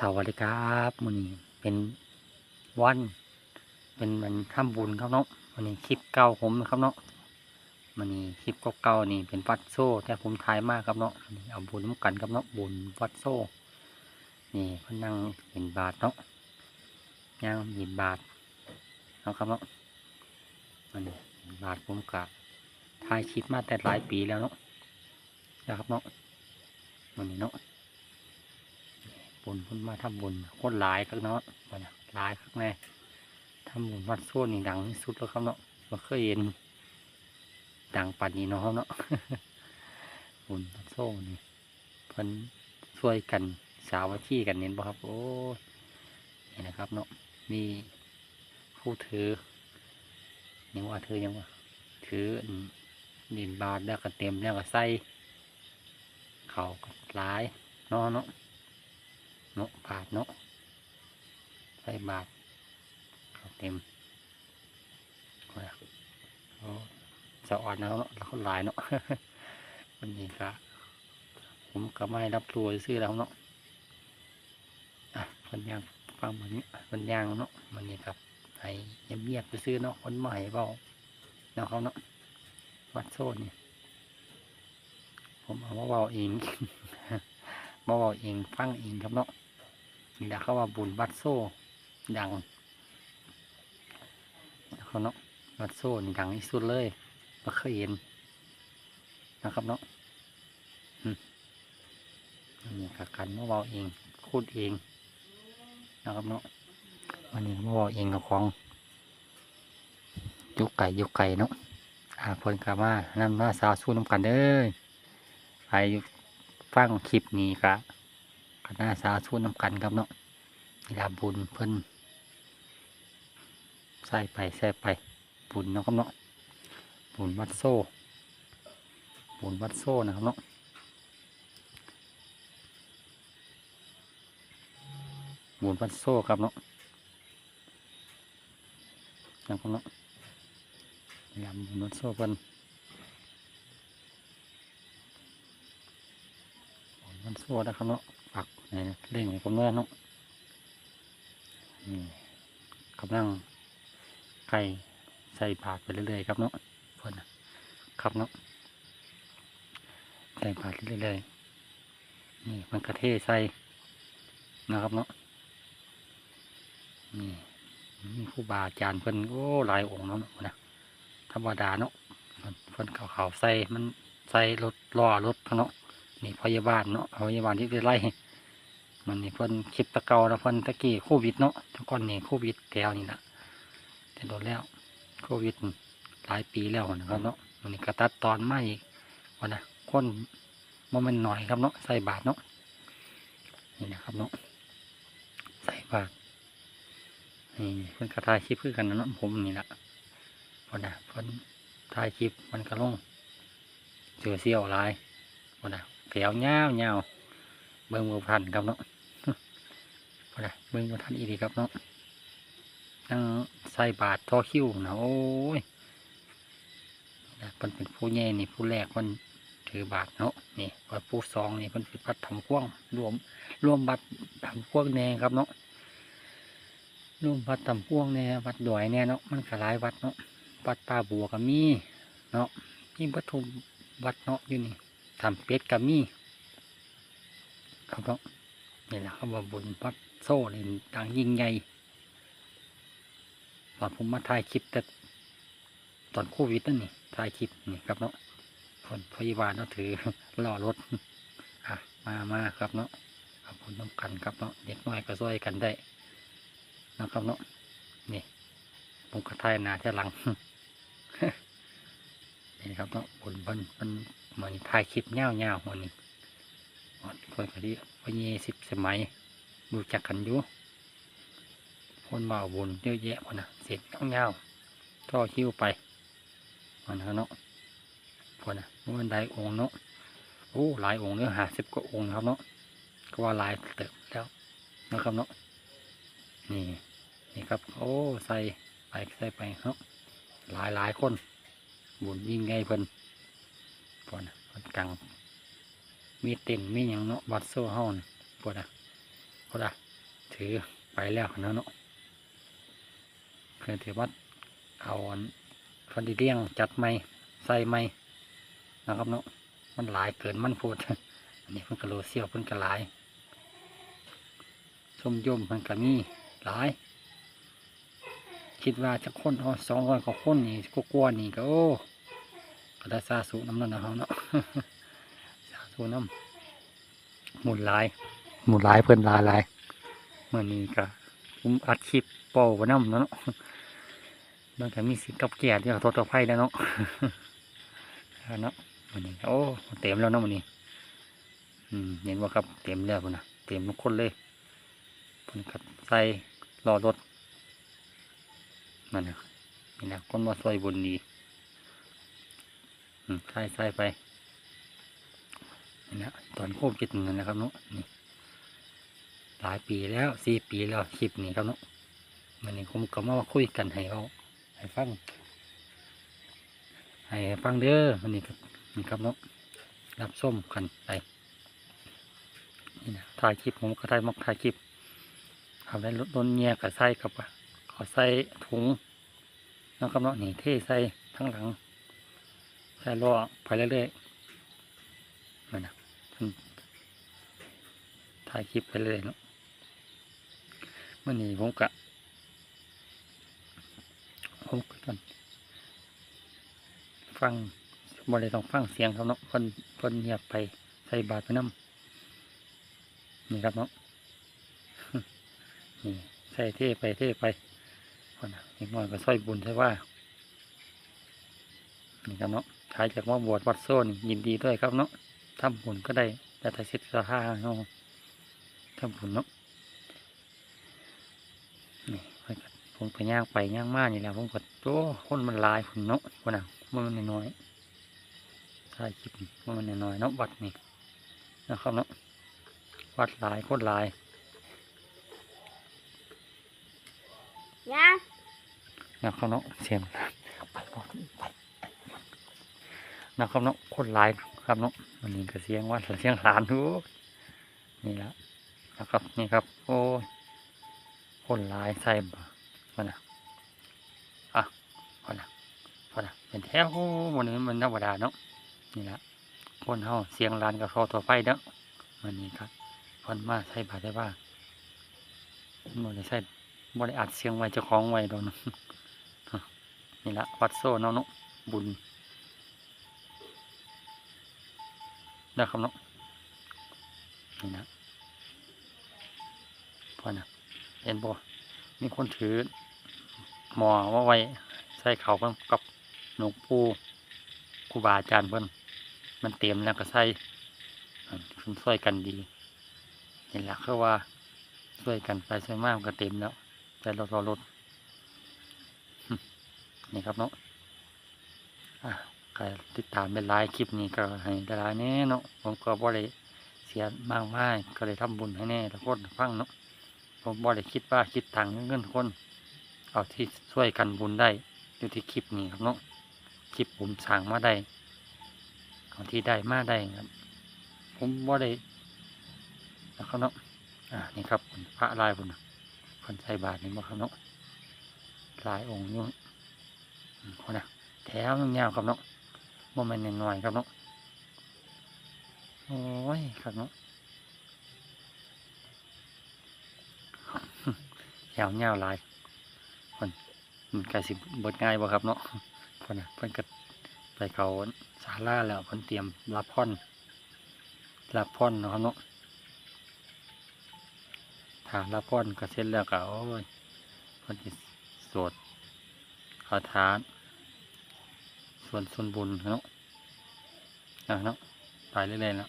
สวัสดีครับวันนี้เป็นวัน เป็นวันทำบุญครับเนาะวันนี้คลิปเก่าผมนะครับเนาะวันนี้คลิปเก่าๆนี่เป็นวัดโซ่แต่ผมถ่ายมากครับเนาะนเอาบุญมากันครับเนาะบุญวัดโซ่ นี่เพิ่นนั่งเห็นบาทเนาะย่างเห็นบาทเนาครับเนาะวันนี้บาทผมกะถ่ายคลิปมาแต่หลายปีแล้วเนาะนะครับเนาะวันนี้เนาะ บุญพุ่นมาทำบุญโคตรหลายครับเนาะวันหลายครับแน่ทำบุญวัดโซ่นี่ดังที่สุดแล้วครับเนาะเราเคยเห็นดังปันนี้เนาะเนาะบุญวัดโซ่นี่เพิ่นช่วยกันสาวัที่กันเน้นบ่ครับ โอ้ยนี่นะครับเนาะมีผู้ถือยังว่าถือยังว่าถือดินบาทแล้วก็เต็มแล้วก็ใส่เขาก็หลายเนาะเนาะ เนาะบาทเนาะใส่บาทเขาเต็มเอาละเอาสะอ่อนแล้วเนาะแล้วเขาหลายเนาะวันนี้ก็ผมก็ไม่รับตัวซื้อแล้วเนาะอะคนย่างฟังเหมือนคนย่างเนาะวันนี้ครับให้เงียบๆไปซื้อเนาะคนใหม่เบาเนาะเขาเนาะวัดโซ่เนี่ยผมเอามาเบาเองมาเบาเองฟังเองครับเนาะ นี่แหละเขาว่าบุญวัดโซ่ดังเขาเนาะวัดโซ่นี่ดังที่สุดเลยมาเคยเห็นนะครับเนาะนี่กักันมาเบาเองคูดเองนะครับเนาะวันนี้มาเบาเองกับของยุกไก่ยุกไก่เนาะอาพิ่นกามานั่นมาสาวสู้น้ำกันเด้อไปฟังคลิปนี้กะ คณะสาธุนำกันครับเนาะนี่ละบุญเพิ่นใส่ไปใส่ไป บุญเนาะครับเนาะบุญวัดโซ่บุญวัดโซ่นะครับเนาะบุญวัดโซ่ครับเนาะนะครับเนาะนี่ละบุญวัดโซ่เพิ่นบุญวัดโซ่นะครับเนาะปัก เล่งให้ผมด้วยเนาะนี่กำลังไก่ใส่บาทไปเรื่อยๆครับเนาะเพื่อนครับเนาะใส่บาทเรื่อยๆนี่มันกระเทใส่นะครับเนาะนี่มีครูบาอาจารย์เพิ่นโอ้หลายองค์เนาะนะธรรมดาเนาะเพิ่นเพิ่นขาวๆใส่มันใส่รถล้อรถเนาะนี่พยาบาลเนาะพยาบาลที่ได้ไล่ มันนี่เพิ่นคลิปตะเกาแล้วเพิ่นตะกี้โควิดเนาะแตะก่อนนี่โควิดแถวนี่นะแต่โดนแล้วโควิดหลายปีแล้วนะครับเนาะมันนี่กระตัดตอนไมาอีกวันนะคนมันมันหน่อยครับเนาะใส่บาทเนาะนี่นะครับเนาะใส่บาทนี่เพิ่นกระทายคลิปคือกันนะเนาะผมนี่แหละวันนะเพิ่นถ่ายคลิปมันกระลงเจอเสี่ยวลายพอนะแถวเงาวเงาเบิ้งมือพันครับเนาะ นะเบิ้งมือทันอีดีครับเนาะนั่งใส่บาทท่อคิ้วนะโอ้ยนะเพิ่นเป็นผู้แย่นี่ผู้แรกคนถือบาทเนาะนี่พอผู้สองนี่เพิ่นเป็นบัตรทำพ่วงรวมรวมบัตรทำพ่วงแน่ครับเนาะรวมบัตรทำพ่วงแน่วัดดอยแน่เนาะมันก็หลายวัดเนาะวัดป่าบัวก็มีเนาะมีปทุมวัดเนาะอยู่นี่ทำเป็ดกับมีครับเนาะนี่แหละครับว่าบุญวัด โซ่นี่ต่างยิ่งใหญ่ตอนผมมาถ่ายคลิปแต่ตอนโควิดนั่นนี่ถ่ายคลิปนี่ครับเนาะคนพยาบาลเนาะถือล่อรถอะมามาครับเนาะขอบคุณน้ำกันครับเนาะเด็กน้อยก็ช่วยกันได้นะครับเนาะนี่ผมก็ถ่ายนาที่หลังนี่ครับเนาะบุญเพิ่นเพิ่นมันถ่ายคลิปเงาเงาๆมันนี่คนก็ดีวันยี่สิบสมัย รู้จักกันอยู่คนมาเอาบุญเยอะแยะคนน่ะเสร็จเงาๆท่อคิ้วไปมันเนาะคนน่ะมันได้องค์เนาะโอ้หลายองค์เนื้อหาสิบกว่าองค์ครับเนาะก็ว่าหลายเติบแล้วนะครับเนาะนี่นี่ครับ โอ้ใส่ไปใส่ไปเนาะหลายหลายคนบุญยิ่งไงเพิ่นปวดนะปวดกังมีเต็นมีอย่างเนาะวัดโซ่ห้องปวดอะ ปวดอะถือไปแล้วนะเนาะคือนถือว่าเอาฟันดีเลี้ยงจัดไม่ใส่ไม่นะครับเนาะมันหลายเกินมันพูดอันนี้เพิ่นกระโลเซียวเพิ่นกระหลายส้มยมเพิ่นกระมีหลาย คิดว่าจะค้นเอาสองร้อยกว่าคนนี่ก็กลัวนี่ก็โอ้ก็ได้ซาสูน้ำนั่นนะเฮาเนาะสาสูน้ำหมุนหลาย หมุนหลายเพิ่อนหลายหลายเมื่อนี้ก็ผมอัดคลิปเป่าว้น้ำเนาะมันก็มีสิทธิ์กับแก่ที่เขาโทษต่อไพ่แล้วเนาะเอาเนาะวันนี้โอ้เต็มแล้วเนาะวันนี้ อืมเห็นว่าครับเต็มแล้วพุ่นนะเต็มทุกคนเลยเพิ่นก็ใส่รอรถนั่นนะนี่นะคนมาซอยบนดีอืมใส่ใส่ไปนี่นะตอนโควิดนั่นนะครับเนาะนี่ หลายปีแล้วสี่ปีแล้วคลิปนี้ครับเนาะวันนี้ผมก็มาคุยกันให้เขาให้ฟังให้ฟังเด้อวันนี้ก็นี่ครับเนาะรับส้มกันไปนี่นะถ่ายคลิปผมก็ถ่ายมักถ่ายคลิปทำได้รถโดนเงียกับใส่กับขอใส่ถุงนะครับเนาะนี่เทใส่ทั้งหลังใส่ล้อไปเรื่อยๆมันนะถ่ายคลิปไปเรื่อยๆเนาะ มื่อนี้ผมกะผมก็ต้องฟังบริต้องฟังเสียงเขาเนาะคนคนเงียบไปใส่บาตรไปน้ำนี่ครับเนาะนี่ใส่เท่ไปเท่ไปคนน่ะอีกหน่อยก็ซอยบุญใช่ว่านี่ครับเนาะขายจากว่าบวชวัดโซนยินดีด้วยครับเนาะทำบุญก็ได้แต่ถ้าสิทธิ์สหาเนาะทำบุญเนาะนี่ข้อยก็ ผมไปย่างไปย่างมานี่แหละผมก็โอ้คนมันหลายคนเนาะคนน่ะมันน้อยๆถ่ายคลิปมันน้อยๆเนาะวัดนี่นะครับเนาะวัดหลายคนหลายย่านะครับเนาะเสียงไปก่อนไปนะครับเนาะคนหลายครับเนาะวันนี้ก็เสียงว่าเสียงหลานทุกนี่ละนะครับนี่ครับ โอ้ยคนหลายใส่บ่มานะอะพอนะพอนะเป็นแถววันนี้มันธรรมดาเนาะนี่ละคนเฮาเสียงหลานกับเขาตัวไฟเนาะวันนี้ครับคนมาใส่บาตรได้บ้างมันได้ใส่บริอัดเสียงไว้เจ้าของไว้ดอกนาะนี่ละวัดโซ่เนาะเนาะบุญนะครับเนาะนี่นะพอนะเห็นบ่มีคนถือ หมอว่าไว้ใส่เขาเพิ่นกับหลวงปู่ครูบาอาจารย์เพิ่นมันเต็มแล้วก็ใส่อันเพิ่นช่วยกันดีเห็นแล้วคือว่าช่วยกันไปช่วยมากก็เต็มแล้วแต่รถรอรถนี่ครับเนาะอะใครติดตามเป็นไลน์คลิปนี้ก็ให้ได้ไลน์แน่เนาะผมก็บ่ได้เสียมากมายก็เลยทำบุญให้แน่ทุกคนฟังเนาะผมบ่ได้คิดว่าคิดตังเงินคน เอาที่ช่วยกันบุญได้อยู่ที่คลิปนี้ครับเนาะคลิปผมสั่งมาได้เอาที่ได้มาได้ครับ ผมบ่าได้นะครับเนาะอ่านี่ครับพระลายบุญคนใส่บาทนี่บ่ครับเนาะลายองค์อยู่อืมคนน่ะแถวยาวครับเนาะบ่แม่นน้อยครับเนาะโอ้ยครับเนาะแถวยาวลาย มันกสิบดง่ายบ่ครับเนาะคนน่ะเพิ่อนก็ไปเขาศาลาแล้วเพิ่อนเตรียมรับพรรับพรเนาะครับเนาะถ้ารับพรก็เสร็จแล้วก็โอ้ยเพิ่อนสวดคาถาส่วนส่วนบุญเนาะอะเนาะไปเรื่อยๆแล้ว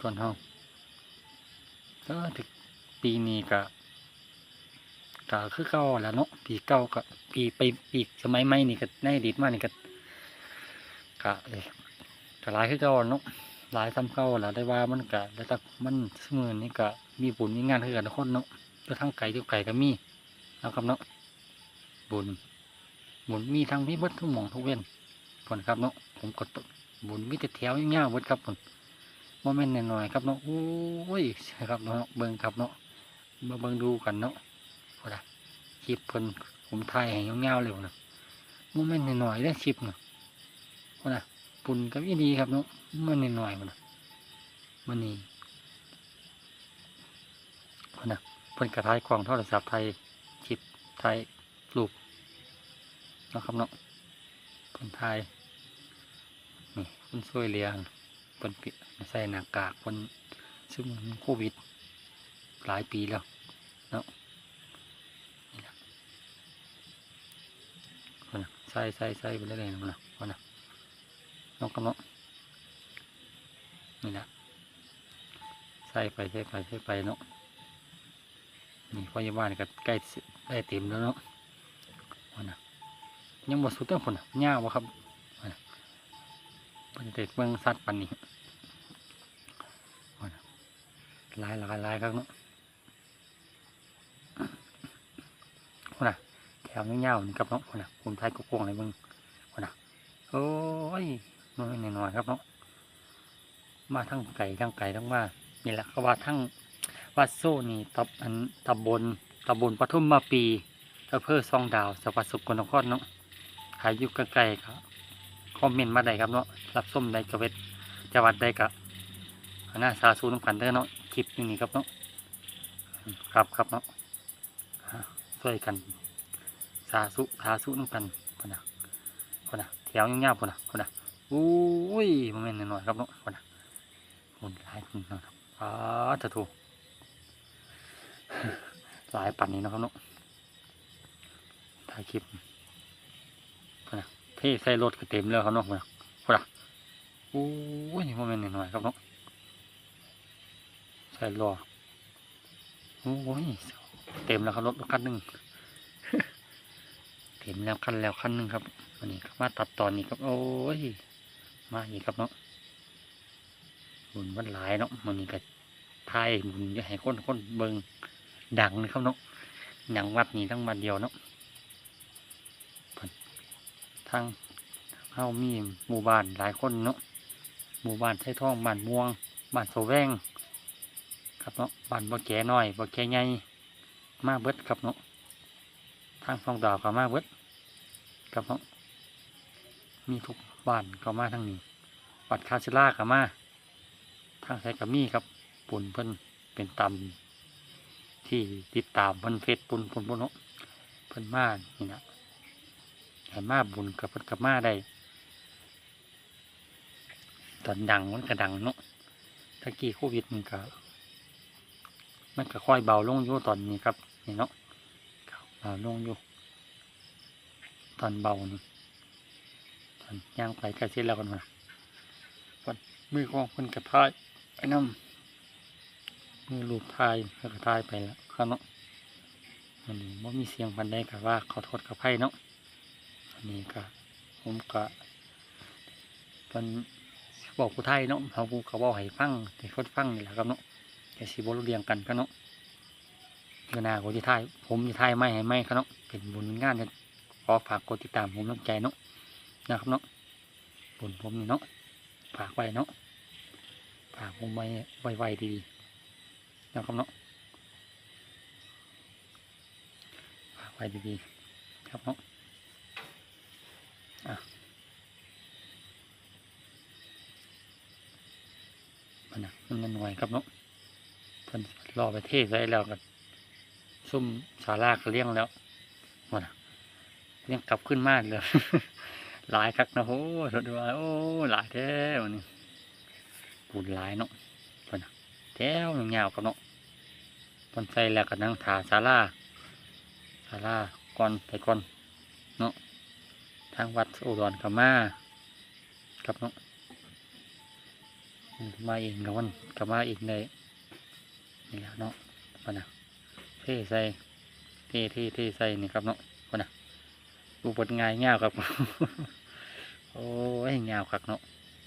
คนเฮาเออถึงปีนี้ก็ ก็คือเก่าแหล้วเนาะปีเก่าก็ปีไปปีสมัยใหม่นี่ก็ในอดีตมานี่ก็ก็เลยก็หลายคือเก่าเนาะหลายซ้ำเก่าแหละได้ว่ามันก็แล้วแต่มันสมือนี่ก็มีบุญมีงานคือกันทุกคนเนาะก็ทั้งไก่ทุกไก่ก็มีนะครับเนาะบุญบุญมีทั้งมีเบิดทุกหมองทุกเว้นผลครับเนาะผมกดบุญมิตรแถวเงี้ยวๆเบิดครับผลโมเมนต์หน่อยๆครับเนาะโอ้ยครับเนาะเบิ่งครับเนาะมาเบิ่งดูกันเนาะ คลิปเพิ่นผมถ่ายให้ยาวๆเลยนะมเมนต์หน่อยๆได้อคลิปนะว่าล่ะปุ่นกับอีดีครับเนาะมันหน่อยๆมันนะมันนี่ว่าน่ะเพิ่นกระทายกล่องโทรศัพท์ไทยคลิปไทยรูปนะครับเนาะเพิ่นถ่ายนี่เพิ่นช่วยเหลือเพิ่นใส่หน้ากากเพิ่นซึ่งโควิดหลายปีแล้วเนาะนี่นะคนน่ะ ใส่ใส่ใส่ไปเรื่อยๆนนะคนนะน้องกำเนาะนี่นะใส่ไปใส่ไปใส่ไปเนาะนี่พอยาบาลก็ใกล้สิได้เต็มแล้วเนาะคนนะยังบ่สุดเรื่องคนนะยาวบ่ครับเป็นเด็กเมืองสัตว์ปันนี้คนนะหลายหลายหลายครับเนาะ คนน่ะแถวเงี้ยวๆนี่ครับเนาะคนน่ะผมไทยกุกวงเลยมึงคนน่ะโอ้ยน้อยหน่อยๆครับเนาะมาทั้งไก่ทั้งไก่ทั้งว่านี่แหละก็ว่าทั้งวัดโซ่นี่ตับอันตำบลตำบลปทุมมาปีอำเภอซองดาวจังหวัดสกลนครเนาะหายอยู่ใกลๆครับคอมเมนต์มาได้ครับเนาะรับส้มได้กระเวทจังหวัดใดกะหน้าสาสูน้ำกันเด้อเนาะคลิปนี้ครับเนาะครับครับเนาะช่วยกัน สาสุสาสุน้ำกันคนน่ะคนน่ะแถวเงี้ยวๆคนน่ะคนน่ะอุ้ยโมันเป็นหน่อยครับเนาะคนน่ะคนหลายคนนะครับอ้าจะถูกหลายปั่นนี้นะครับเนาะถ่ายคลิปคนน่ะเท่ใส่รถก็เต็มแล้วครับเนาะคนน่ะคนน่ะอุ้ยโมันเป็นหน่อยครับเนาะใส่รอโอ้ยเต็มแล้วครับรถคันหนึ่ง เต็มแล้วคันแล้วคันหนึ่งครับวันนี้มาตัดตอนนี้ครับ โอ้ย มาอีกครับเนาะบุญวันหลายเนาะวันนี้ก็ทายบุญจะให้คนคนเบิงดังนะครับเนาะหนังวัดนี้ทั้งวันเดียวเนาะทางเฮามีหมู่บ้านหลายคนเนาะหมู่บ้านไทท่องบ้านม่วงบ้านโสแวงครับเนาะบ้านบ่แก่น้อยบ่แก่ใหญ่มาเบิดครับเนาะ ทางฟองดาวก็มาเบิดครับมีทุกบ้านก็มาทางนี้วัดคาชิล่าก็มาทางไซก็มีครับปุ่นเพิ่นเป็นตำที่ติดตามเพิ่นเฟซปุ่นปุ่นปุ่นเนาะเพิ่นมานี่นะให้มาบุญกับเพิ่นกับมาได้ตอนดังมันก็ดังเนาะตะกี้โควิดมันก็มันก็ค่อยเบาลงอยู่ตอนนี้ครับนี่เนาะ บาลงอยู่ ตอนเบานี่ตอนย่างไปกล้เสร็จแล้วกันมาวันมือของคนกระทายไอ้น้ำมือลูกทายแล้วก็ทายไปแล้วครับเนาะอันนี้ว่ามีเสียงพันได้กับว่าขอโทษกับไพ่เนาะอันนี้ก็ผมก็เป็นบอกผู้ไทยเนาะเขาผู้เขาบอกให้ฟังให้คนฟังนี่แหละครับเนาะแต่สีบรเรียงกันก็เนาะ เดือนนาผมจะถ่ายผมจะถ่ายไม่ให้ไม่ครับเนาะเป็นบุญงานเนี่ยขอฝากกดติดตามผมน้ำใจเนาะนะครับเนาะบุญผมนี่เนาะฝากไว้เนาะฝากผมไว้ไวๆดีๆนะครับเนาะฝากไว้ดีๆครับเนาะอะมันนะมันหน่วยครับเนาะเพิ่นรอไปเทศไว้แล้วก็ ซุ่มสาราก็เลี้ยงแล้วหมดน่ะเลี้ยงกลับขึ้นมากเลยหลายคักนะโอ้รถว่าโอ้หลายแท้วันนี้ปูนหลายเนาะเพิ่นน่ะแถวยาวๆกับเนาะเพิ่นใส่แล้วก็นั่งถาศาลาศาลาก่อนไปก่อนเนาะทางวัดอุดรก็มากับเนาะมาเองกับวันก็มาเองเลยนี่แหละเนาะคนน่ะ เท่ใส่เท่เท่เท่ใส่นี่ครับเนาะคนน่ะดูบทง่ายเงาวครับโอ้ยเงาวคักเนาะ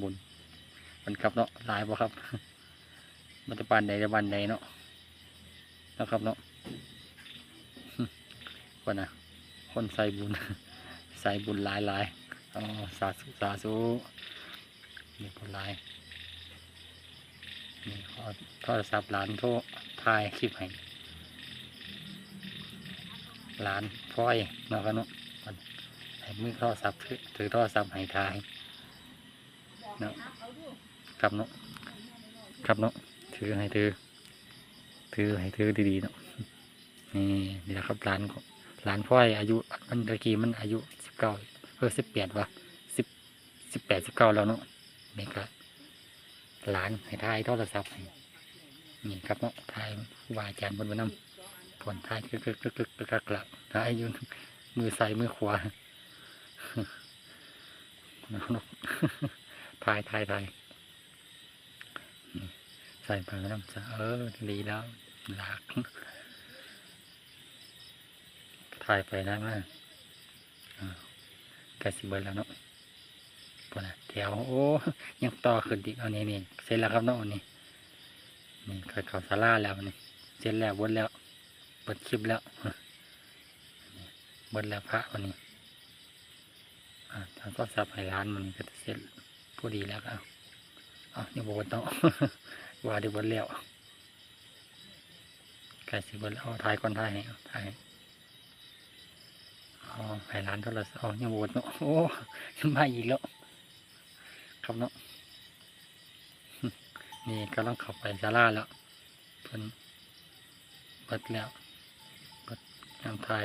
บุญมันครับเนาะลายบ่ครับ มันจะบานใดจะบานใดเนาะนะครับเนาะคนน่ะ คนใส่บุญใส่บุญลายลายอ๋อสาธุสาธุนี่บุญลายนี่ขอโทรศัพท์หลานโทรถ่ายคลิปให้ หลานพ่อยเนาะครับเนาะมันให้มือโทรศัพท์ถือถือโทรศัพท์ให้ทายเนาะครับเนาะครับเนาะถือให้ถือถือให้ถือดีๆเนาะนี่นี่แหละครับหลานของหลานพ่อยอายุมันตะกี้มันอายุสิบเก้าเออสิบแปดวะสิบสิบแปดสิบเก้าแล้วเนาะนี่ก็หลานให้ทายโทรศัพท์ให้นี่ครับเนาะทายครูบาอาจารย์บนบนน้ำ ผลทายกึกกึกกึกกึกกึกกึกละทายอยู่มือซ้ายมือขวาเนาะทายทายทายใส่ไปน้ำจะเออดีแล้วหลักถ่ายไปได้มากกสิเบิร์แล้วเนาะปนะแถวโอ้ยังต่อขึ้นอีกเอานี่นี่เสร็จแล้วครับเนาะนี่นี่เคยเขาศาลาแล้วนี่เสร็จแล้วเบนแล้ว เปิดคลิปแล้วเบิดแล้วพระวันนี้ทางก็สับให้ร้านมันก็จะเสร็จพอดีแล้วก็เอาเอาเนี่ยบอกว่าต้องว่าเดี๋ยวเบนแล้วใกล้สิบิดแล้วเอาถ่ายก่อนถ่ายให้ถ่ายให้อ๋อไผ่ร้านโทรศัพท์อ๋อยังโวตเนาะโอ้ยมาอีกแล้วครับเนาะนี่ก็ต้องขับไปซาร่าแล้วเพิ่นเบิดแล้ว ยามทาย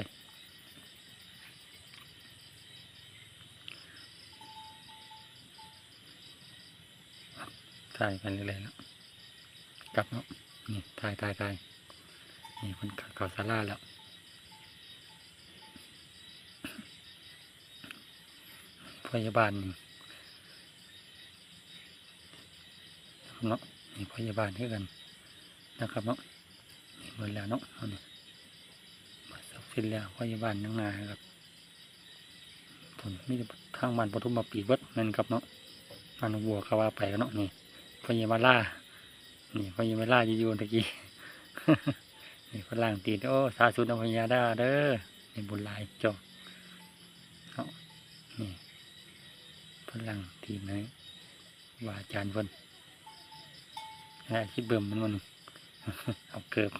ถ่ายกันเรื่อยแล้วกลับเนาะนี่ถ่ายถ่ายถ่ายนี่เพิ่นเข้าซาร่าแล้วพยาบาลนี่เนาะนี่พยาบาลด้วยกันนะครับเนาะนี่หมดแล้วเนาะเอานี่ มาสับสิ้นแล้วพยาบาลนั่งนาครับผลนี่ข้างบ้านปทุมมาปีเบิดนั่นครับเนาะอันวัวเขาว่าไปกันเนาะนี่พยาบาลล่านี่พยาบาลล่าอยู่ตะกี้นี่ฝรั่งตีนโอ้สาธุนพญาดาเด้อนี่บุญลายจอเอานี่พลังทีไหนว่าอาจารย์เพิ่นนะคิดเบิ่มมันมันเอาเกือบ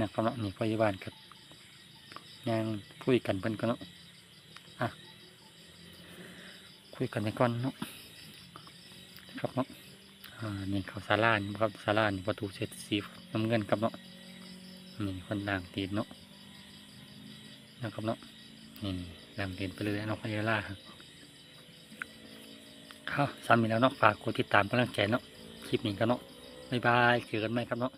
นะครับเนาะนี่พยาบาลกับยังคุยกันเพิ่นก็เนาะอะคุยกันไปก่อนเนาะครับเนาะอ่านี่เขาศาลานี่ครับศาลานี่ประตูเศษสีน้ำเงินครับเนาะนี่คนล่างตีนเนาะนะครับเนาะนี่แหลมเด่นไปเลยน้องพยาล่าครับข้าวซ้ำอีกแล้วเนาะฝากกดติดตามกำลังใจเนาะคลิปนี้กันเนาะบ๊ายบายเจอกันไหมครับเนาะ